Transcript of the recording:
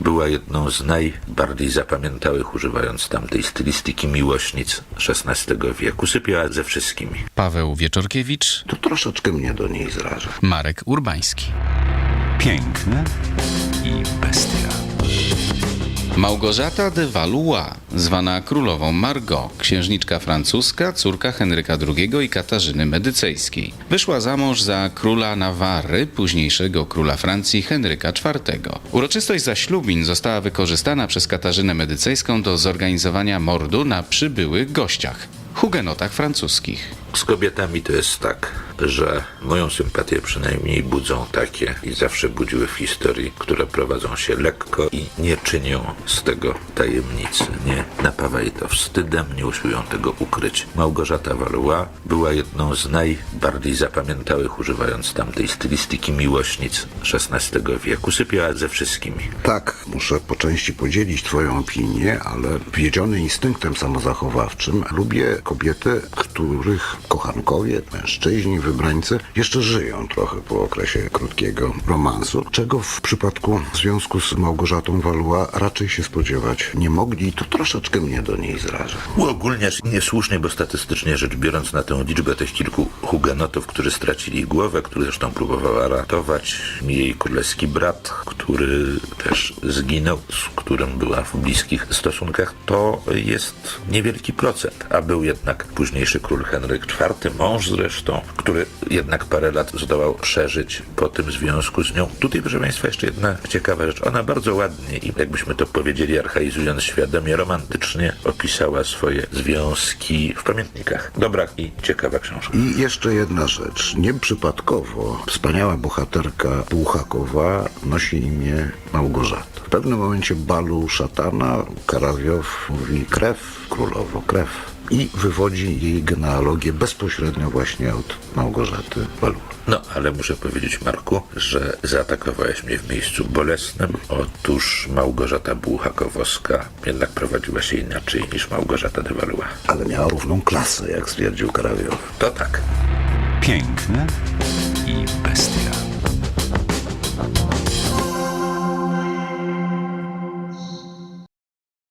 Była jedną z najbardziej zapamiętałych, używając tamtej stylistyki miłośnic XVI wieku. Sypiała ze wszystkimi. Paweł Wieczorkiewicz, To troszeczkę mnie do niej zraża. Marek Urbański. Piękne i. Małgorzata de Valois, zwana królową Margot, księżniczka francuska, córka Henryka II i Katarzyny Medycejskiej. Wyszła za mąż za króla Nawarry, późniejszego króla Francji Henryka IV. Uroczystość zaślubin została wykorzystana przez Katarzynę Medycejską do zorganizowania mordu na przybyłych gościach, hugenotach francuskich. Z kobietami to jest tak, że moją sympatię przynajmniej budzą takie i zawsze budziły w historii, które prowadzą się lekko i nie czynią z tego tajemnicy. Nie napawa jej to wstydem, nie usiłują tego ukryć. Małgorzata Valois była jedną z najbardziej zapamiętałych, używając tamtej stylistyki miłośnic XVI wieku. Sypiała ze wszystkimi. Tak, muszę po części podzielić Twoją opinię, ale wiedziony instynktem samozachowawczym lubię kobiety, których kochankowie, mężczyźni, wybrańcy jeszcze żyją trochę po okresie krótkiego romansu, czego w przypadku związku z Małgorzatą Valois raczej się spodziewać nie mogli. To troszeczkę mnie do niej zraża. Uogólniasz niesłusznie, bo statystycznie rzecz biorąc na tę liczbę tych kilku hugenotów, którzy stracili głowę, który zresztą próbowała ratować, jej królewski brat, który też zginął, z którym była w bliskich stosunkach, to jest niewielki procent. A był jednak późniejszy król Henryk IV, mąż zresztą, który jednak parę lat zdołał przeżyć po tym związku z nią. Tutaj, proszę Państwa, jeszcze jedna ciekawa rzecz. Ona bardzo ładnie i jakbyśmy to powiedzieli, archaizując świadomie, romantycznie opisała swoje związki w pamiętnikach. Dobra i ciekawa książka. I jeszcze jedna rzecz. Nieprzypadkowo wspaniała bohaterka Buchakowa nosi imię Małgorzata. W pewnym momencie balu szatana Karawiow mówi krew, królowo, krew. I wywodzi jej genealogię bezpośrednio właśnie od Małgorzaty Balu. No, ale muszę powiedzieć, Marku, że zaatakowałeś mnie w miejscu bolesnym. Otóż Małgorzata Bułhakowska jednak prowadziła się inaczej niż Małgorzata de Valois. Ale miała równą klasę, jak stwierdził Karawiow. To tak. Piękne i bestia.